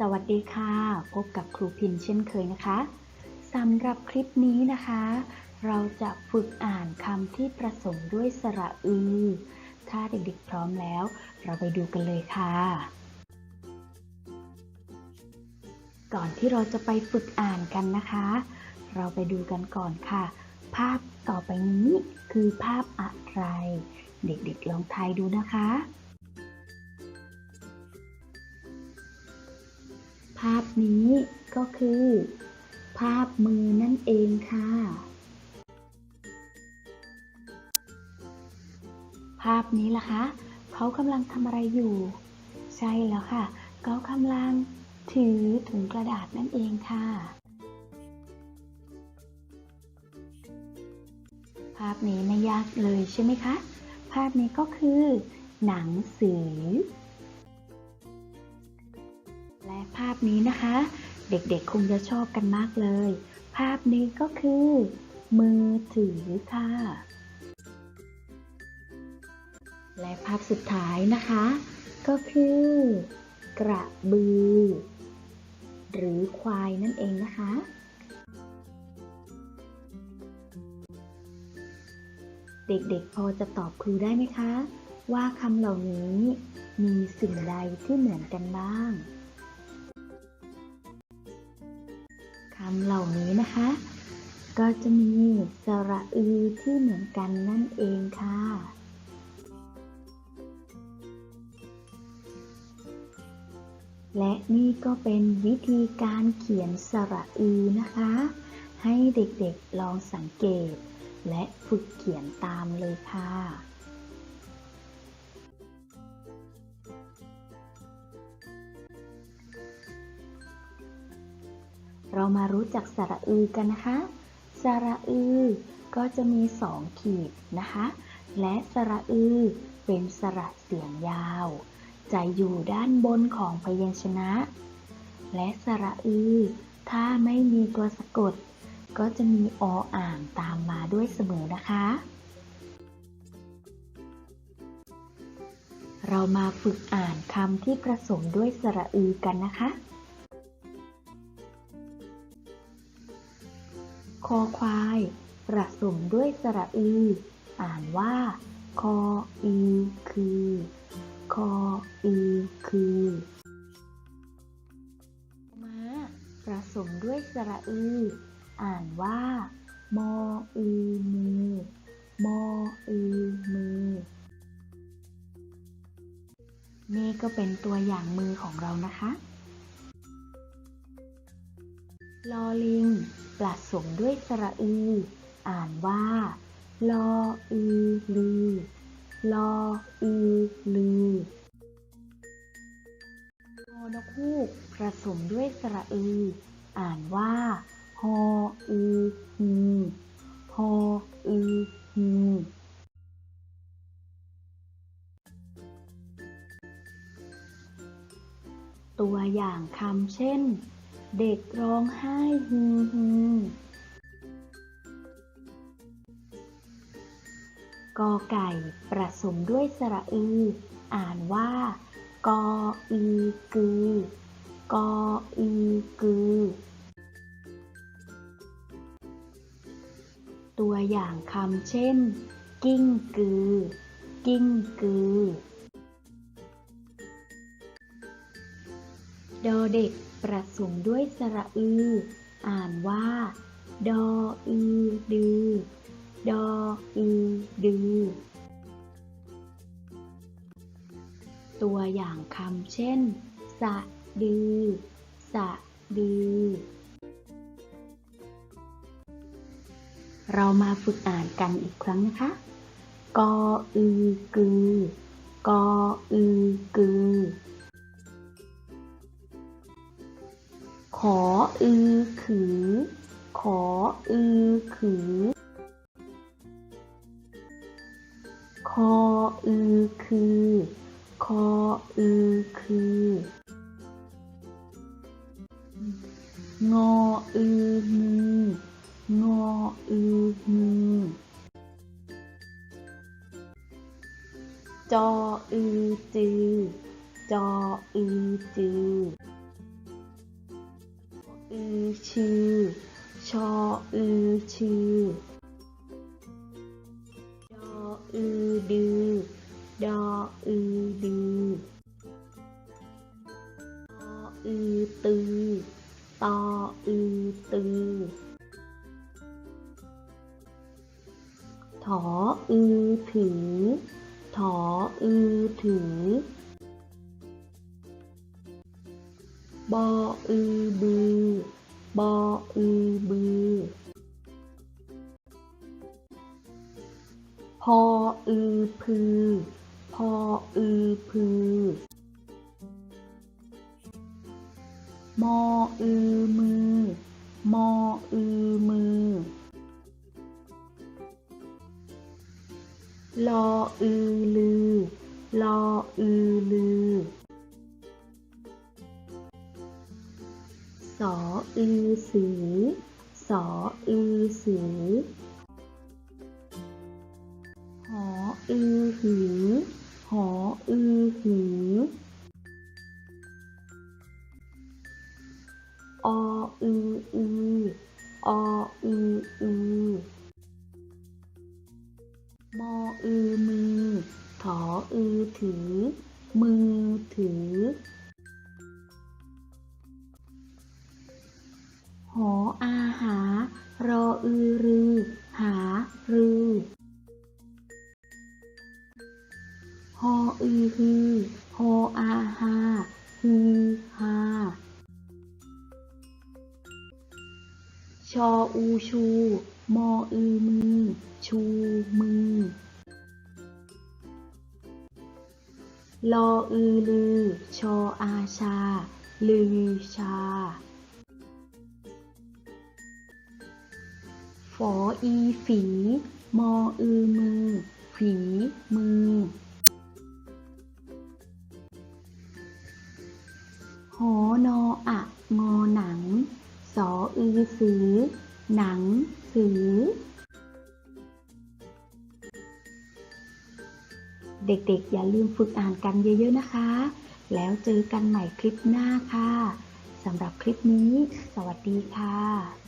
สวัสดีค่ะ พบกับครูพินเช่นเคยนะคะสำหรับคลิปนี้นะคะ เราจะฝึกอ่านคำที่ประสมด้วยสระอือ ถ้าเด็กๆพร้อมแล้ว เราไปดูกันเลยค่ะ ก่อนที่เราจะไปฝึกอ่านกันนะคะ เราไปดูกันก่อนค่ะ ภาพต่อไปนี้คือภาพอะไร เด็กๆลองทายดูนะคะาพนี้ก็คือ ภาพมือนั่นเองค่ะ ภาพนี้ล่ะคะเขากำลังทำอะไรอยู่ ใช่แล้วค่ะเขากำลังถือถุงกระดาษนั่นเองค่ะ ภาพนี้ไม่ยากเลยใช่ไหมคะ ภาพนี้ก็คือ หนังสือ และภาพนี้นะคะ เด็กๆคงจะชอบกันมากเลย ภาพนี้ก็คือ มือถือค่ะ และภาพสุดท้ายนะคะ ก็คือ กระบือ หรือควายนั่นเองนะคะเด็กๆ พอจะตอบครูได้ไหมคะ ว่าคำเหล่านี้มีสิ่งใดที่เหมือนกันบ้างำเหล่านี้นะคะ ก็จะมีสระอือที่เหมือนกันนั่นเองค่ะและนี่ก็เป็นวิธีการเขียนสระอือนะคะ ให้เด็กๆลองสังเกต และฝึกเขียนตามเลยค่ะ เรามารู้จักสระอือกันนะคะ สระอือก็จะมีสองขีดนะคะ และสระอือเป็นสระเสียงยาว จะอยู่ด้านบนของพยัญชนะ และสระอือ ถ้าไม่มีตัวสะกด ก็จะมีออ่างตามมาด้วยเสมอนะคะ เรามาฝึกอ่านคำที่ประสมด้วยสระอือกันนะคะ คอควายประสมด้วยสระอือ อ่านว่า คออือคือ คออือคือม้าประสมด้วยสระอือ อ่านว่า มออือมือ มออือมือ นี่ก็เป็นตัวอย่างมือของเรานะคะ ลอลิงประสมด้วยสระอืออ่านว่า ลออือลือลออือลือฮอนกฮูกผสมด้วยสระอืออ่านว่าฮออือฮือฮออือฮือตัวอย่างคำเช่น เด็กร้องไห้ฮือฮือกอไก่ประสมด้วยสระอือ อ่านว่า กออือกือ กออือกือ ตัวอย่างคำเช่น กิ้งกือ กิ้งกือ ดอเด็กประสมด้วยสระอือ อ่านว่า ดออือดือ ดออือดือ ตัวอย่างคำเช่น สะดือ สะดือ เรามาฝึกอ่านกันอีกครั้งนะคะ กออือ กือ กออือ กือ ขออือขือ ขออือขือ คออือคือ คออือคือ งออือมืองออือมือจออือจือ จออือจือ อือชือ ชออือชือดออือดือดออือดือตออือตือตออือตือถออือถือถออือถือบออือบือ บออือบือ พออือพือ พออือพือ มออือมือ มออือมือ ลออือลือ ลออือลือ สออือสือ สออือสือหออือหือ หออือหือออืออือออืออือมออือมือถออือถือ มือถือ หออาหา รออือรือ หารือฮออือฮือฮออาหาฮือฮาชออูชู มออือมือ ชูมือ ลออือลือ ชออาชา ลือชา ฝออีฝี มออือมือ ฝีมือ หอนออะงอหนัง สออือสือ หนังสือ เด็กๆ อย่าลืมฝึกอ่านกันเยอะ ๆ นะคะ แล้วเจอกันใหม่คลิปหน้าค่ะสำหรับคลิปนี้ สวัสดีค่ะ